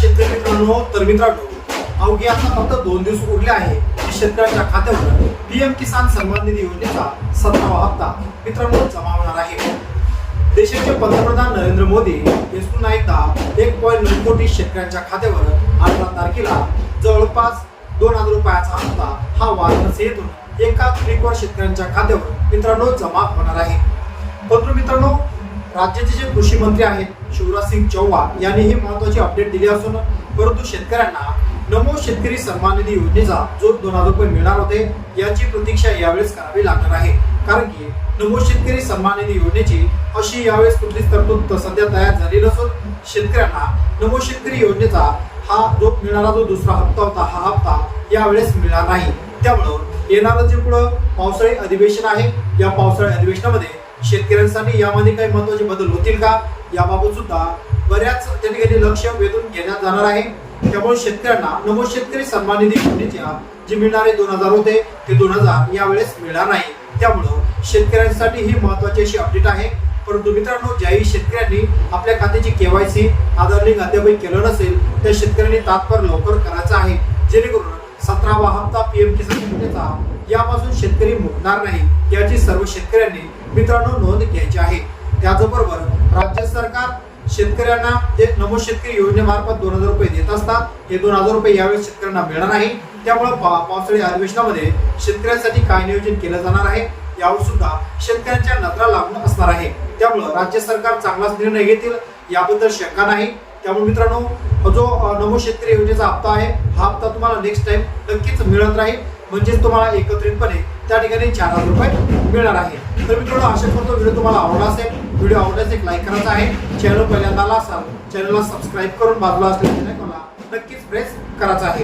शेतकरी मित्रांनो तर मित्रांनो अवघी आता फक्त दोन दिवस उरले आहे की शेतकऱ्यांच्या खात्यावर पीएम किसान सन्मान निधी योजनेचा सतरावा हप्ता मित्रांनो जमा होणार आहे. देशाचे पंतप्रधान नरेंद्र मोदी हे पुन्हा एकदा एक पॉईंट नऊ कोटी शेतकऱ्यांच्या खात्यावर अठरा तारखेला जवळपास दोन हजार रुपयाचा हप्ता हा वाराणसी येथून एका क्लिकवर शेतकऱ्यांच्या खात्यावर मित्रांनो जमा होणार आहे. परंतु मित्रांनो राज्याचे जे कृषी मंत्री आहेत शिवराज सिंग चौहान यांनी ही महत्वाची अपडेट दिली असून परंतु शेतकऱ्यांना नमो शेतकरी सन्मान निधी योजनेचा जो दोन हजार रुपये मिळणार होते याची प्रतीक्षा यावेळेस करावी लागणार आहे. कारण की नमो शेतकरी सन्मान निधी योजनेची अशी यावेळेस कुठलीच तरतूद सध्या तयार झाली नसून शेतकऱ्यांना नमो शेतकरी योजनेचा हा जो मिळणारा जो दुसरा हप्ता होता हा हप्ता यावेळेस मिळणार नाही. त्यामुळं येणारं जे पुढं पावसाळी अधिवेशन आहे या पावसाळी अधिवेशनामध्ये शेतकऱ्यांसाठी यामध्ये काही महत्त्वाचे बदल होतील का? याबाबत सुद्धा बऱ्याच त्या ठिकाणी लक्ष वेधून घेण्यात जाणार आहे. त्यामुळे शेतकऱ्यांना नमो शेतकरी सन्मान निधी योजनेच्या जे मिळणारे दोन हजार होते ते दोन हजार यावेळेस मिळणार नाही. त्यामुळं शेतकऱ्यांसाठी ही महत्वाची अशी अपडेट आहे. परंतु मित्रांनो ज्याही शेतकऱ्यांनी आपल्या खात्याची केवायसी आधार लिंक अद्यापही केलं नसेल त्या शेतकऱ्यांनी तात्पर लवकर करायचं आहे. जेणेकरून सतरावा हप्ता पीएम किसान योजनेचा यापासून शेतकरी मुकणार नाही याची सर्व शेतकऱ्यांनी मित्रांनो नोंद घ्यायची आहे. त्याचबरोबर राज्य सरकार शेतकऱ्यांना जे नमो शेतकरी योजनेमार्फत दोन हजार रुपये देत असतात हे दोन हजार रुपये यावेळेस शेतकऱ्यांना मिळणार नाही त्यामुळे पा- पावसाळी अधिवेशनामध्ये शेतकऱ्यांसाठी काय नियोजन केलं जाणार आहे यावर सुद्धा शेतकऱ्यांच्या नजरा लागून असणार आहे. त्यामुळं राज्य सरकार चांगलाच निर्णय घेतील याबद्दल शंका नाही. त्यामुळे मित्रांनो जो नमो शेतकरी योजनेचा हप्ता आहे हा हप्ता तुम्हाला नेक्स्ट टाइम नक्कीच मिळत राहील. म्हणजेच तुम्हाला एकत्रितपणे त्या ठिकाणी चार हजार रुपये मिळणार आहे. तर मित्रांनो आशा करतो व्हिडिओ तुम्हाला आवडला असेल व्हिडिओ आवडल्यास एक लाईक करायचा आहे. चॅनल पहिल्यांदा असाल चॅनलला सबस्क्राईब करून बाजूला असलेल्या नक्कीच प्रेस करायचा आहे.